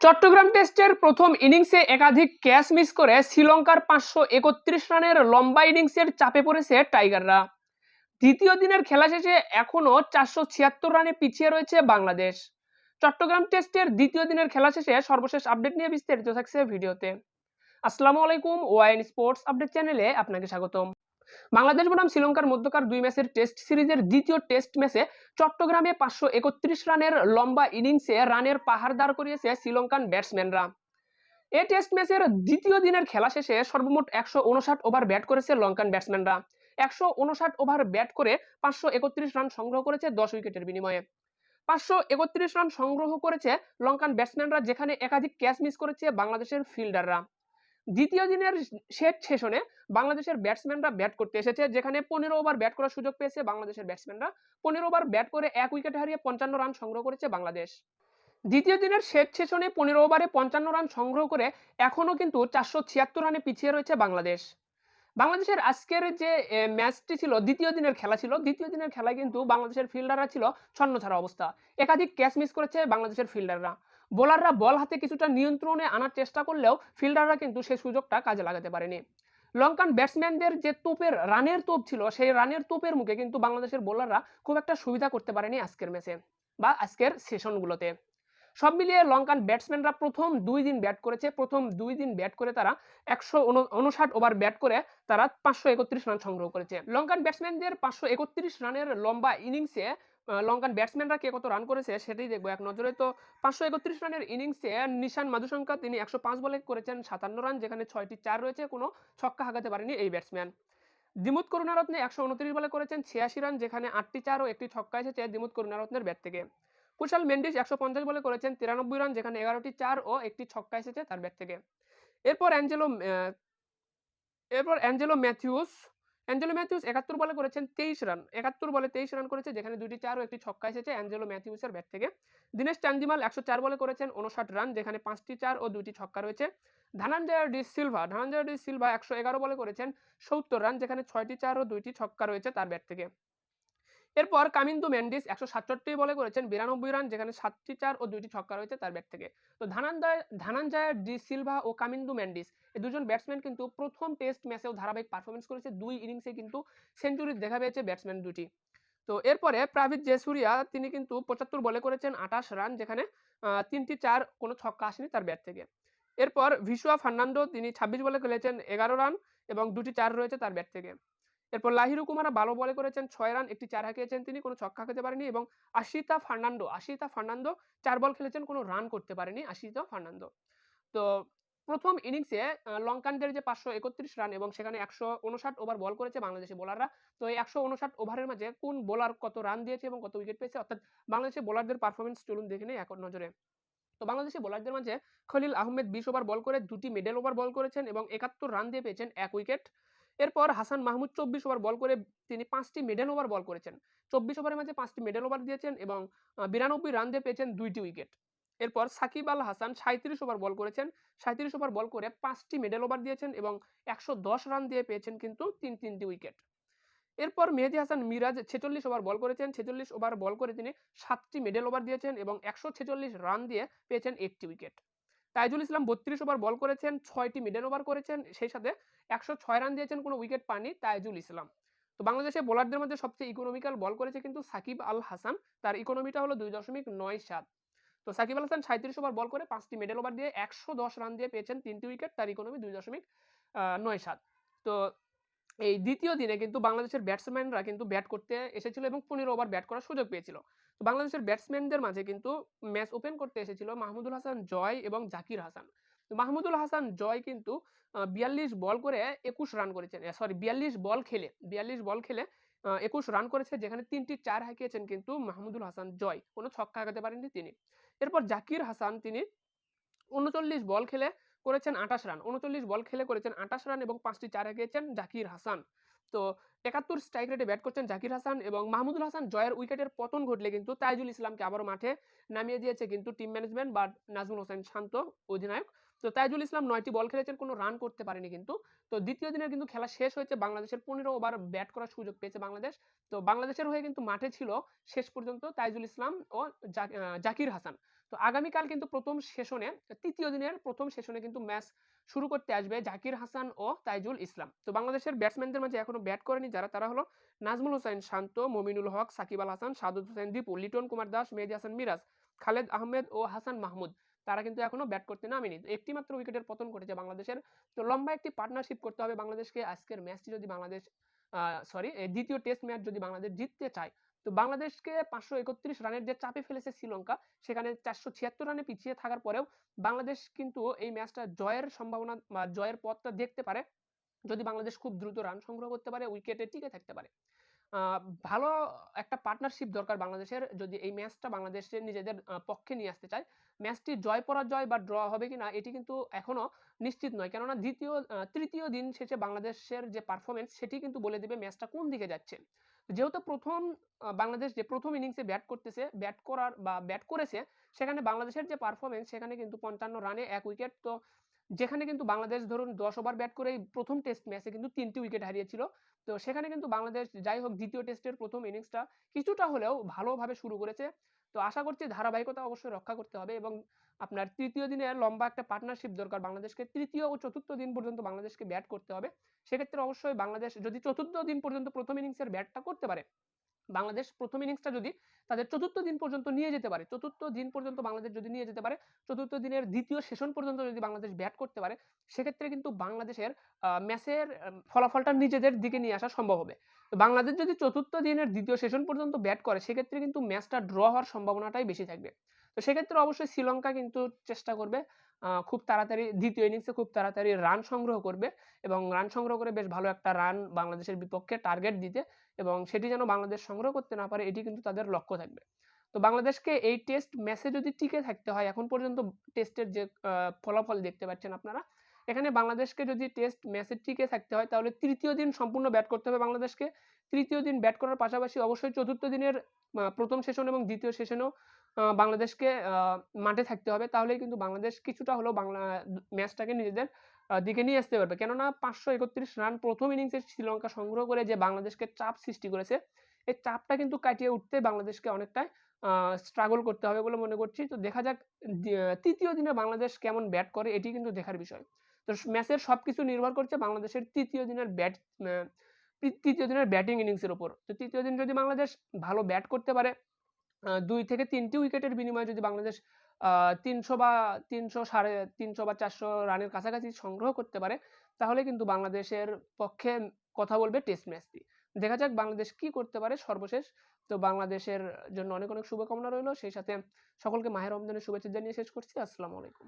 চট্টগ্রাম টেস্টের প্রথম ইনিংসে একাধিক ক্যাচ মিস করে শ্রীলঙ্কার পাঁচশো একত্রিশ রানের লম্বা ইনিংসের চাপে পড়েছে টাইগাররা। দ্বিতীয় দিনের খেলা শেষে এখনও চারশো ছিয়াত্তর রানে পিছিয়ে রয়েছে বাংলাদেশ। চট্টগ্রাম টেস্টের দ্বিতীয় দিনের খেলা শেষে সর্বশেষ আপডেট নিয়ে বিস্তারিত থাকছে ভিডিওতে। আসসালামু আলাইকুম, ওয়াইন স্পোর্টস আপডেট চ্যানেলে আপনাকে স্বাগতম। বাংলাদেশ বনাম শ্রীলঙ্কার মধ্যকার দুই ম্যাচের টেস্ট সিরিজের দ্বিতীয় টেস্ট ম্যাচে চট্টগ্রামে পাঁচশো একত্রিশ রানের লম্বা ইনিংসে রানের পাহাড় দাঁড় করিয়েছে শ্রীলঙ্কান ব্যাটসম্যানরা। এ টেস্ট ম্যাচের দ্বিতীয় দিনের খেলা শেষে সর্বমোট একশো উনষাট ওভার ব্যাট করেছে লঙ্কান ব্যাটসম্যানরা। একশো উনষাট ওভার ব্যাট করে পাঁচশো একত্রিশ রান সংগ্রহ করেছে দশ উইকেটের বিনিময়ে। পাঁচশো একত্রিশ রান সংগ্রহ করেছে লঙ্কান ব্যাটসম্যানরা, যেখানে একাধিক ক্যাচ মিস করেছে বাংলাদেশের ফিল্ডাররা। দ্বিতীয় দিনের শেষ সেশনে বাংলাদেশের ব্যাটসম্যানরা ব্যাট করতে এসেছে, যেখানে পনেরো ওভার ব্যাট করার সুযোগ পেয়েছে বাংলাদেশের ব্যাটসম্যানরা। পনেরো ওভার ব্যাট করে এক উইকেট হারিয়ে পঞ্চান্ন রান সংগ্রহ করেছে বাংলাদেশ। দ্বিতীয় দিনের শেষ সেশনে পনেরো ওভারে পঞ্চান্ন রান সংগ্রহ করে এখনও কিন্তু চারশো ছিয়াত্তর রানে পিছিয়ে রয়েছে বাংলাদেশ। বাংলাদেশের আজকের যে ম্যাচটি ছিল, দ্বিতীয় দিনের খেলা ছিল, দ্বিতীয় দিনের খেলায় কিন্তু বাংলাদেশের ফিল্ডাররা ছিল ছন্নছাড়া অবস্থা। একাধিক ক্যাচ মিস করেছে বাংলাদেশের ফিল্ডাররা। বোলাররা বল হাতে কিছুটা নিয়ন্ত্রণে আনার চেষ্টা করলেও ফিল্ডাররা কিন্তু সেই সুযোগটা কাজে লাগাতে পারেনি। লঙ্কান ব্যাটসম্যানদের যে তোপের, রানের তোপ ছিল, সেই রানের তোপের মুখে কিন্তু বাংলাদেশের বোলাররা খুব একটা সুবিধা করতে পারেনি আজকের ম্যাচে বা আজকের সেশনগুলোতে। সব মিলিয়ে লঙ্কান ব্যাটসম্যানরা প্রথম দুই দিন ব্যাট করেছে, প্রথম দুই দিন ব্যাট করে তারা একশো উনষাট ওভার ব্যাট করে তারা পাঁচশো একত্রিশ রান সংগ্রহ করেছে। লঙ্কান ব্যাটসম্যানদের পাঁচশো একত্রিশ রানের লম্বা ইনিংসে লঙ্কান ব্যাটসম্যানরা কে কত রান করেছে সেটাই দেখব। এক নজরে তো পাঁচশো একত্রিশ রানের ইনিংসে নিশান মাধুশঙ্কা তিনি একশো পাঁচ বলে করেছেন সাতান্ন রান যেখানে ছয়টি চার রয়েছে, কোনো ছক্কা হাঁকাতে পারেনি এই ব্যাটসম্যান। দিমুত করুণারত্নে একশো উনত্রিশ বলে করেছেন ছিয়াশি রান যেখানে আটটি চার ও একটি ছক্কা এসেছে দিমুত করুণারত্নের ব্যাট থেকে। কুশাল মেন্ডিস একশো পঞ্চাশ বলে করেছেন তিরানব্বই রান যেখানে এগারোটি চার ও একটি ছক্কা এসেছে তার ব্যাট থেকে। এরপর অ্যাঞ্জেলো এরপর অ্যাঞ্জেলো ম্যাথিউস অ্যাঞ্জেলো ম্যাথিউস একাত্তর বলে করেছেন তেইশ রান। একাত্তর বলে তেইশ রান করেছে, যেখানে দুটি চার ও একটি ছক্কা এসেছে অ্যাঞ্জেলো ম্যাথিউসের ব্যাট থেকে। দিনেশ চান্দিমাল একশো চার বলে করেছেন উনষাট রান, যেখানে পাঁচটি চার ও দুটি ছক্কা রয়েছে। ধনঞ্জয় ডি সিলভা, ধনঞ্জয় ডি সিলভা একশো এগারো বলে করেছেন সত্তর রান, যেখানে ছয়টি চার ও দুইটি ছক্কা রয়েছে তার ব্যাট থেকে। এরপর কামিন্দু ম্যান্ডিস একশো সাতষট্টি বলে করেছেন, বিরানব্বই রান, যেখানে সাতটি চার ও দুইটি ছক্কা রয়েছে তার ব্যাট থেকে। তো ধানাঞ্জয় ধানাঞ্জয় ডি সিলভা ও কামিন্দু ম্যান্ডিস এই দুজন ব্যাটসম্যান কিন্তু প্রথম টেস্ট ম্যাচেও ধারাবাহিক পারফরমেন্স করেছে, দুই ইনিংসে কিন্তু সেঞ্চুরি দেখা পেয়েছে ব্যাটসম্যান দুটি। তো এরপরে প্রাভিত জেসুরিয়া, তিনি কিন্তু পঁচাত্তর বলে করেছেন, আঠাশ রান, যেখানে তিনটি চার কোনো ছক্কা আসেনি তার ব্যাট থেকে। এরপর ভিসুয়া ফার্নান্ডো, তিনি ছাব্বিশ বলে খেলেছেন, এগারো রান এবং দুটি চার রয়েছে তার ব্যাট থেকে। এরপর লাহিরু কুমারা ভালো বলে করেছেন, ছয় রান, একটি চার হাঁকিয়েছেন তিনি, কোনো ছক্কা হাঁকাতে পারেনি এবং আশিতা ফার্নান্ডো আশিতা ফার্নান্ডো চার বল খেলেছেন, কোনো রান করতে পারেনি আশিতা ফার্নান্ডো তো প্রথম ইনিংসে লঙ্কানদের যে পাঁচশো একত্রিশ রান এবং সেখানে একশো উনষাট ওভার বল করেছে বাংলাদেশি বোলাররা, তো এই একশো উনষাট ওভারের মাঝে কোন বোলার কত রান দিয়েছে এবং কত উইকেট পেয়েছে, অর্থাৎ বাংলাদেশের বোলারদের পারফরমেন্স চলুন দেখে নেই এক নজরে। তো বাংলাদেশি বোলারদের মাঝে খলিল আহমেদ বিশ ওভার বল করে দুটি মিডল ওভার বল করেছেন এবং একাত্তর রান দিয়ে পেয়েছেন এক উইকেট। এরপর হাসান মাহমুদ চব্বিশ ওভার বল করে তিনি পাঁচটি মিডল ওভার বল করেছেন। চব্বিশ ওভারের মাঝে পাঁচটি মিডল ওভার দিয়েছেন এবং বিরানব্বই রান দিয়ে পেয়েছেন দুইটি উইকেট এরপর সাকিব আল হাসান সাঁত্রিশ ওভার বল করেছেন সাঁত্রিশ ওভার বল করে পাঁচটি মিডল ওভার দিয়েছেন এবং একশো দশ রান দিয়ে পেয়েছেন কিন্তু তিন, তিনটি উইকেট এরপর মেহেদি হাসান মিরাজ ছেচল্লিশ ওভার বল করেছেন, ছেচল্লিশ ওভার বল করে তিনি সাতটি মিডল ওভার দিয়েছেন এবং একশো ছেচল্লিশ রান দিয়ে পেয়েছেন একটি উইকেট তাইজুল ইসলাম বত্রিশ ওভার বল করেছেন, ছয়টি মিডল ওভার করেছেন, সেই সাথে একশো ছয় রান দিয়েছেন, কোনো উইকেট পাননি তাইজুল ইসলাম। তো বাংলাদেশে বোলারদের মধ্যে সবচেয়ে ইকোনমিক্যাল বল করেছে কিন্তু সাকিব আল হাসান, তার ইকোনমিটা হলো দুই দশমিক নয় সাত। তো সাকিব আল হাসান সাঁত্রিশ ওভার বল করে পাঁচটি মিডল ওভার দিয়ে একশো দশ রান দিয়ে পেয়েছেন, তিনটি উইকেট, তার ইকোনমি দুই দশমিক নয় সাত। তো এই দ্বিতীয় দিনে কিন্তু বাংলাদেশের ব্যাটসম্যানরা কিন্তু ব্যাট করতে এসেছিল এবং পনেরো ওভার ব্যাট করার সুযোগ পেয়েছিল। তো বাংলাদেশের ব্যাটসম্যানদের মাঝে কিন্তু ম্যাচ ওপেন করতে এসেছিল মাহমুদুল হাসান, জয় এবং জাকির হাসান। মাহমুদুল হাসান, জয় কিন্তু বিয়াল্লিশ বল করে একুশ রান করেছেন সরি বিয়াল্লিশ বল খেলে, বিয়াল্লিশ বল খেলে একুশ রান করেছে, যেখানে তিনটি চার হাঁকিয়েছেন কিন্তু মাহমুদুল হাসান, জয়। কোনো ছক্কা হাঁকাতে পারেননি তিনি। এরপর জাকির হাসান, তিনি উনচল্লিশ বল খেলে করেছেন আঠাশ রান, উনচল্লিশ বল খেলে করেছেন আঠাশ রান এবং পাঁচটি চার হাঁকিয়েছেন জাকির হাসান। তো একাত্তর স্ট্রাইক রেটে ব্যাট করছেন জাকির হাসান এবং মাহমুদুল হাসান জয়ের উইকেটের পতন ঘটলে কিন্তু তাইজুল ইসলামকে আবারও মাঠে নামিয়ে দিয়েছে কিন্তু টিম ম্যানেজমেন্ট বা নাজমুল হোসেন শান্ত অধিনায়ক। তো তাইজুল ইসলাম নয়টি বল খেলেছেন, কোনো রান করতে পারেনি কিন্তু। তো দ্বিতীয় দিনের কিন্তু খেলা শেষ হয়েছে, বাংলাদেশের পনেরো ওভার ব্যাট করার সুযোগ পেয়েছে বাংলাদেশ। তো বাংলাদেশের হয়ে কিন্তু মাঠে ছিল শেষ পর্যন্ত তাইজুল ইসলাম ও জাকির হাসান। তো আগামীকাল কিন্তু প্রথম সেশনে, তৃতীয় দিনের প্রথম সেশনে কিন্তু ম্যাচ শুরু করতে আসবে জাকির হাসান ও তাইজুল ইসলাম। তো বাংলাদেশের ব্যাটসম্যানদের মাঝে এখনও ব্যাট করেনি যারা, তারা হলো নাজমুল হোসেন শান্ত, মমিনুল হক, সাকিব আল হাসান সাদুদ হোসেন দীপু, লিটন কুমার দাস, মেহেদি হাসান মিরাজ, খালেদ আহমেদ ও হাসান মাহমুদ। তারা কিন্তু এখনও ব্যাট করতে নামেনি। একটি মাত্র উইকেটের পতন ঘটেছে বাংলাদেশের। তো লম্বা একটি পার্টনারশিপ করতে হবে বাংলাদেশকে। আজকের ম্যাচটি যদি বাংলাদেশ সরি দ্বিতীয় টেস্ট ম্যাচ যদি বাংলাদেশ জিততে চায় তো বাংলাদেশকে পাঁচশো একত্রিশ রানের যে চাপে ফেলেছে শ্রীলঙ্কা, সেখানে চারশো ছিয়াত্তর রানে পিছিয়ে থাকার পরেও বাংলাদেশ কিন্তু এই ম্যাচটা জয়ের সম্ভাবনা জয়ের পথটা দেখতে পারে। যদি বাংলাদেশ খুব দ্রুত রান সংগ্রহ করতে পারে, উইকেটে টিকে থাকতে পারে। ভালো একটা পার্টনারশিপ দরকার বাংলাদেশের। যদি এই ম্যাচটা বাংলাদেশের নিজেদের পক্ষে নিয়ে আসতে চায় ম্যাচটি জয় পরাজয় বা ড্র হবে কিনা, এটি কিন্তু এখনও নিশ্চিত নয়। কেননা দ্বিতীয় তৃতীয় দিন শেষে বাংলাদেশের যে পারফরমেন্স সেটি কিন্তু বলে দেবে ম্যাচটা কোন দিকে যাচ্ছে। যেহেতু প্রথম বাংলাদেশ যে প্রথম ইনিংসে ব্যাট করতেছে ব্যাট করার বা ব্যাট করেছে, সেখানে বাংলাদেশের যে পারফরমেন্স সেখানে কিন্তু পঞ্চান্ন রানে এক উইকেট তো যেখানে কিন্তু বাংলাদেশ ধরুন দশ ওভার ব্যাট করে প্রথম টেস্ট ম্যাচে কিন্তু তিনটি উইকেট হারিয়েছিল। তো সেখানে কিন্তু বাংলাদেশ যাই হোক দ্বিতীয় টেস্টের প্রথম ইনিংসটা কিছুটা হলেও ভালোভাবে শুরু করেছে। তো আশা করছি ধারাবাহিকতা অবশ্যই রক্ষা করতে হবে এবং আপনার তৃতীয় দিনে লম্বা একটা পার্টনারশিপ দরকার বাংলাদেশকে, তৃতীয় ও চতুর্থ দিন পর্যন্ত বাংলাদেশকে ব্যাট করতে হবে। সেক্ষেত্রে অবশ্যই বাংলাদেশ যদি চতুর্থ দিন পর্যন্ত প্রথম ইনিংসের ব্যাটটা করতে পারে বাংলাদেশ প্রথম ইনিংসটা যদি তাদের চতুর্থ দিন পর্যন্ত নিয়ে যেতে পারে, চতুর্থ দিন পর্যন্ত বাংলাদেশ যদি নিয়ে যেতে পারে, চতুর্থ দিনের দ্বিতীয় সেশন পর্যন্ত যদি বাংলাদেশ ব্যাট করতে পারে, সেক্ষেত্রে কিন্তু বাংলাদেশের ম্যাচের ফলাফলটা নিজেদের দিকে নিয়ে আসা সম্ভব হবে। তো বাংলাদেশ যদি চতুর্থ দিনের দ্বিতীয় সেশন পর্যন্ত ব্যাট করে, সেক্ষেত্রে কিন্তু ম্যাচটা ড্র হওয়ার সম্ভাবনাটাই বেশি থাকবে। তো সেক্ষেত্রে অবশ্যই শ্রীলঙ্কা কিন্তু চেষ্টা করবে খুব তাড়াতাড়ি, দ্বিতীয় ইনিংসে খুব তাড়াতাড়ি রান সংগ্রহ করবে এবং রান সংগ্রহ করে বেশ ভালো একটা রান বাংলাদেশের বিপক্ষে টার্গেট দিতে এবং সেটি যেন বাংলাদেশ সংগ্রহ করতে না পারে, এটি কিন্তু তাদের লক্ষ্য থাকবে। তো বাংলাদেশকে এই টেস্ট ম্যাচে যদি টিকে থাকতে হয়, এখন পর্যন্ত টেস্টের যে ফলাফল দেখতে পাচ্ছেন আপনারা এখানে বাংলাদেশকে যদি টেস্ট ম্যাচে টিকে থাকতে হয়, তাহলে তৃতীয় দিন সম্পূর্ণ ব্যাট করতে হবে বাংলাদেশকে। তৃতীয় দিন ব্যাট করার পাশাপাশি অবশ্যই চতুর্থ দিনের প্রথম সেশন এবং দ্বিতীয় সেশনেও বাংলাদেশকে মাঠে থাকতে হবে। তাহলেই কিন্তু বাংলাদেশ কিছুটা হলেও বাংলা ম্যাচটাকে নিজেদের দিকে নিয়ে আসতে পারবে। কেননা পাঁচশো একত্রিশ রান প্রথম ইনিংসে শ্রীলঙ্কা সংগ্রহ করে যে বাংলাদেশকে চাপ সৃষ্টি করেছে, এই চাপটা কিন্তু কাটিয়ে উঠতে বাংলাদেশকে অনেকটাই স্ট্রাগল করতে হবে বলে মনে করছি। তো দেখা যাক তৃতীয় দিনে বাংলাদেশ কেমন ব্যাট করে, এটি কিন্তু দেখার বিষয়। তো ম্যাচের সবকিছু নির্ভর করছে বাংলাদেশের তৃতীয় দিনের ব্যাট তৃতীয় দিনের ব্যাটিং ইনিংসের উপর। তো তৃতীয় দিন যদি বাংলাদেশ ভালো ব্যাট করতে পারে দুই থেকে তিনটি উইকেটের বিনিময়ে যদি বাংলাদেশ তিনশো বা তিনশো সাড়ে তিনশো বা চারশো রানের কাছাকাছি সংগ্রহ করতে পারে, তাহলে কিন্তু বাংলাদেশের পক্ষে কথা বলবে টেস্ট ম্যাচটি। দেখা যাক বাংলাদেশ কি করতে পারে সর্বশেষ। তো বাংলাদেশের জন্য অনেক অনেক শুভকামনা রইল। সেই সাথে সকলকে মাহের রমজানের শুভেচ্ছা জানিয়ে শেষ করছি। আসসালামু আলাইকুম।